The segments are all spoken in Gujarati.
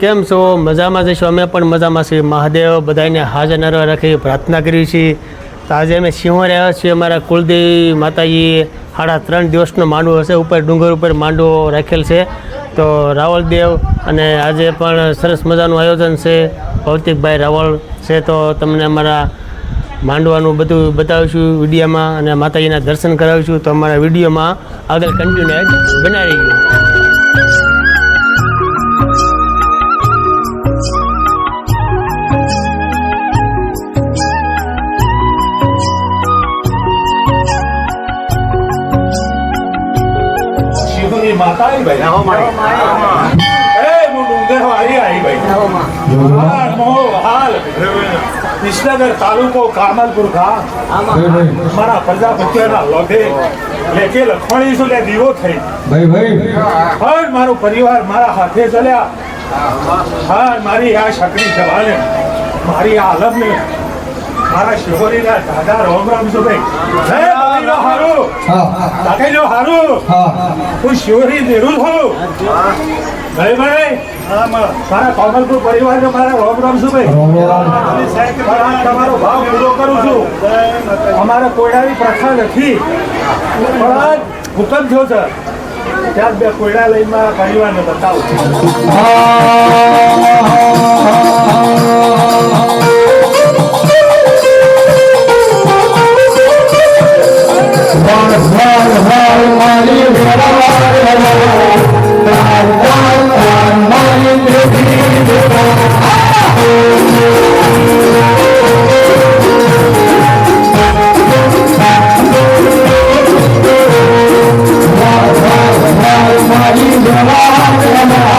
કેમ છો? મજામાં જઈશું અમે પણ મજામાં છીએ. મહાદેવ બધાને હાજર નરવા રાખી પ્રાર્થના કરી છીએ. તો આજે અમે સિંહોર આવ્યા છીએ અમારા કુલદેવી માતાજી સાડા ત્રણ દિવસનો માંડવો હશે. ઉપર ડુંગર ઉપર માંડવો રાખેલ છે. તો રાવળદેવ અને આજે પણ સરસ મજાનું આયોજન છે. ભૌતિકભાઈ રાવળ છે. તો તમને અમારા માંડવાનું બધું બતાવીશું વિડીયોમાં અને માતાજીના દર્શન કરાવીશું. તો અમારા વિડીયોમાં આગળ કન્ટિન્યુ બનાવી ગયું. શિવની માતા આવી ભાઈ એ હું ડુંગર વાળી આવી ભાઈ. હાલ મોહ હાલ. વિસનગર તાલુકો કામલપુર મારા મારા પ્રજાપતિઓના લોઢે લેકે લખવાણી છું લે દીવો થઈ. ભાઈ ભાઈ. પણ મારો પરિવાર મારા હાથે ચલ્યા હા મારી આ છકરી જવાને. મારી આ આલમને મારા શિહોરીના દાદા રોમ રામ છું ભાઈ હારું. હા. દાદાનો હારું. હા. હું શિવરી દેરું છું. ભાઈ ભાઈ મારા કોમલપુર પરિવારને મારા રોમ રામ છું ભાઈ? તમારો ભાવ પૂરો કરું છું. અમારે કોયડાની પ્રથા નથી. પણ હુકમ થયો છે. ત્યાં બે કોયડા લઈને મારા પરિવારને બતાવું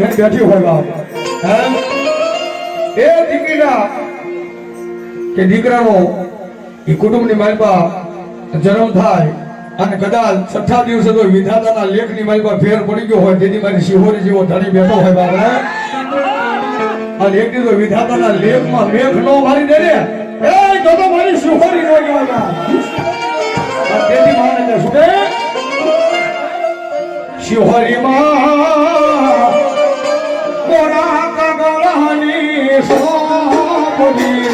ધણી બેઠી હોય બાપ. એ દીકરીના કે દીકરાનો એ કુટુંબની માલપા જન્મ થાય અને કદાચ છઠ્ઠા દિવસે તો વિધાતાના લેખની માલપા ફેર પડી ગયો હોય, તેથી મારી શિહોરી જેવો ધણી બેઠો હોય બાપ? અને એક દિવસ વિધાતાના લેખમાં મેઘ નો મારી દે ને. એ, તો તો મારી શિહોરી નો કહેવાય તેથી માને શું કે શિહોરીમાં કોરા કગળાની સોપડી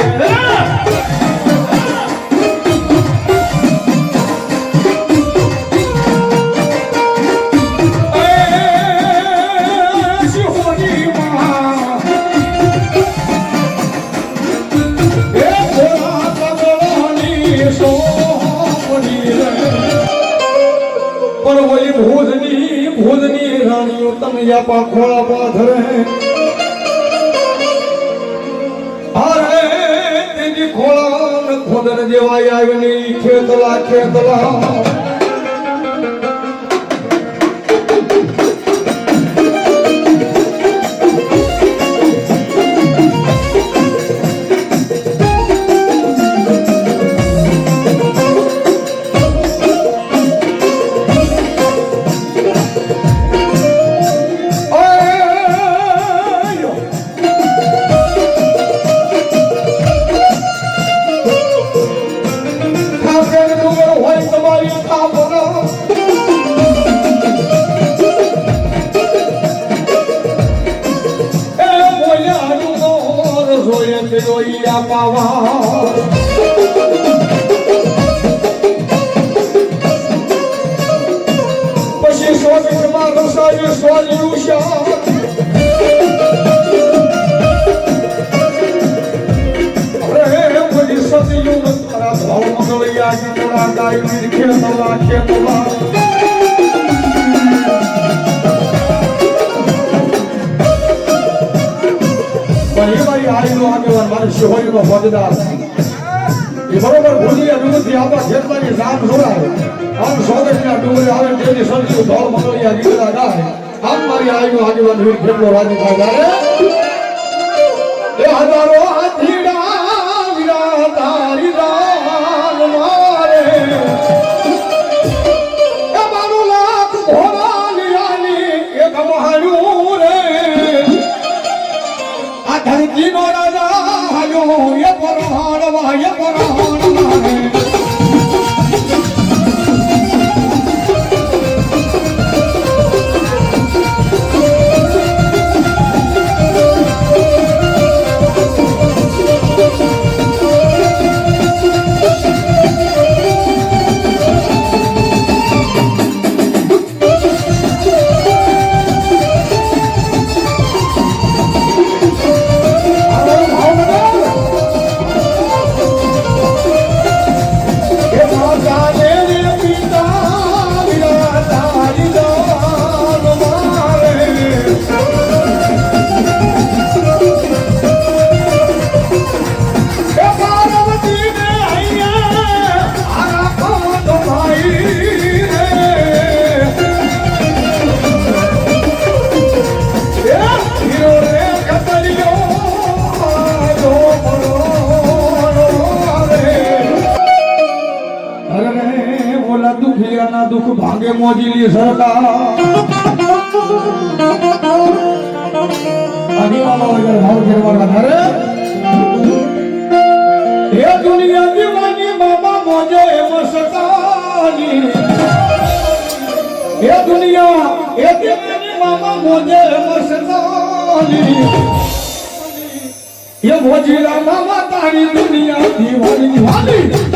ખોળા ને ખોદર જેવાય આવી ખેતલા ખેતલા. ડોઈડા પાવા Rosário escolhe o chá પ્રેમ સતયુગ તરા ભાવ મંગળ યાદ તરા ગાય વિરખે તલા કે તલા શિહોરીનો હોદ્દેદાર એ બરોબર ભૂલી ડુંગરથી આપણા જેટલાની નામ જોડાય. આમ સોગંદના ડુંગરે આવે તેની સરસું ધોળ મંગળિયા ગીતડા ગાય. આમ મારી આયુ આગેવાન વીર ખેતલો રાજુ દુઃખ ભાંગે મોજીલી સરકાર. અનિવાર્ય વગર ભાવ ફેરવાના ઘરે. એ દુનિયા દીવાની બાબા મોજે મસ્તાની એ દુનિયા, એ દીવાની બાબા મોજે મસ્તાની એ મોજીલા મામા તારી દુનિયા, દીવાની દીવાની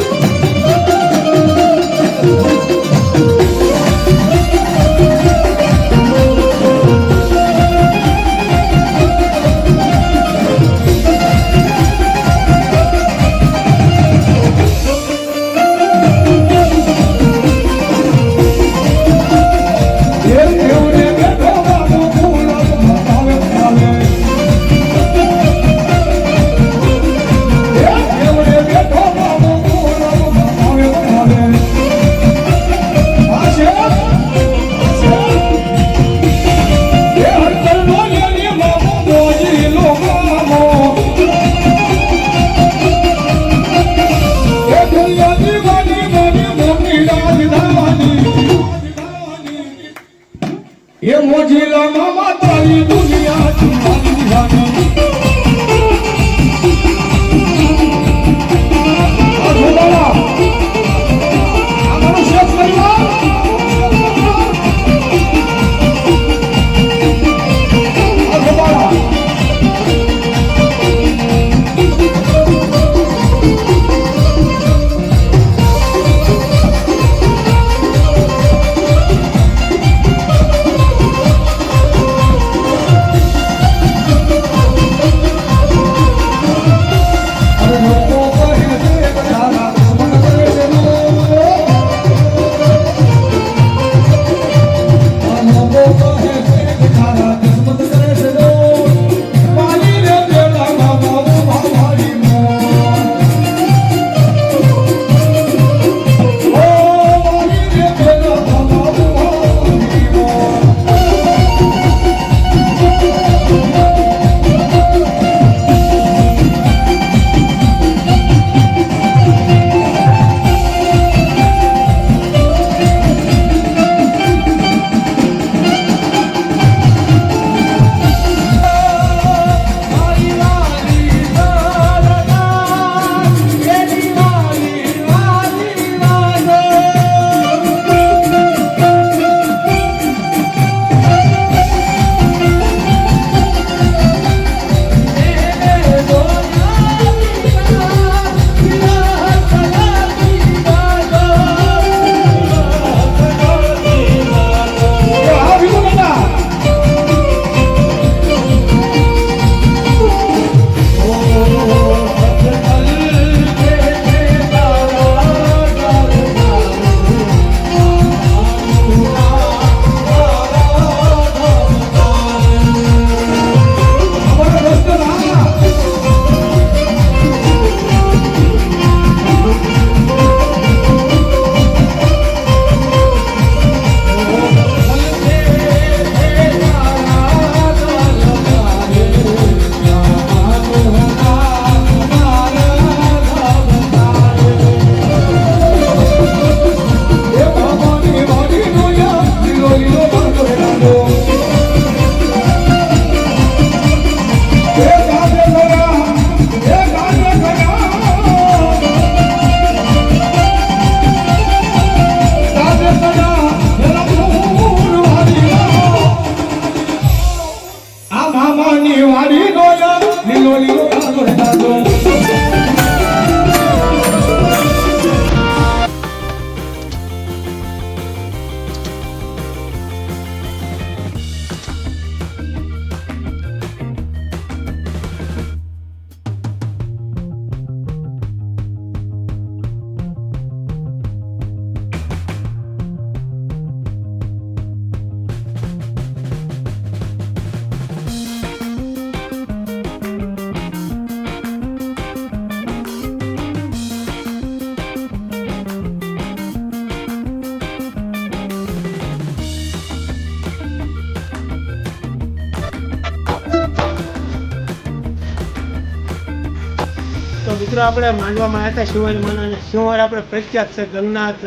તો આપણે માંડવામાં આવ્યા હતા શિવાજી માના શિવર આપણે પ્રખ્યાત છે, ગંગનાથ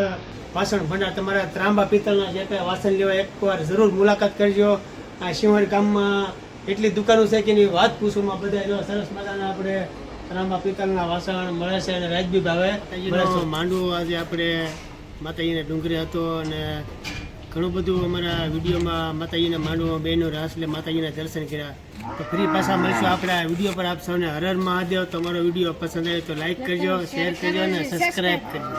વાસણ ભંડાર. તમારા ત્રાંબા પિત્તળના જે કાંઈ વાસણ લેવા એકવાર જરૂર મુલાકાત કરજો. આ શિવર ગામમાં એટલી દુકાનો છે કે એની વાત પૂછવામાં બધા જો સરસ મજાના આપણે ત્રાંબા પિત્તળના વાસણ મળે છે અને રાજબી ભાવે. માંડવો આજે આપણે માતાજીને ડુંગરી હતો અને ઘણું બધું અમારા વિડીયોમાં માતાજીના માંડવામાં બહેનો રાસ એટલે માતાજીના દર્શન કર્યા. તો ફરી પાછા મળશું આપણે વીડિયો પર. આપ સૌને હરર હર મહાદેવ. તમારો વીડિયો પસંદ આવે તો લાઈક કરજો શેર કરજો અને સબસ્ક્રાઈબ કરજો.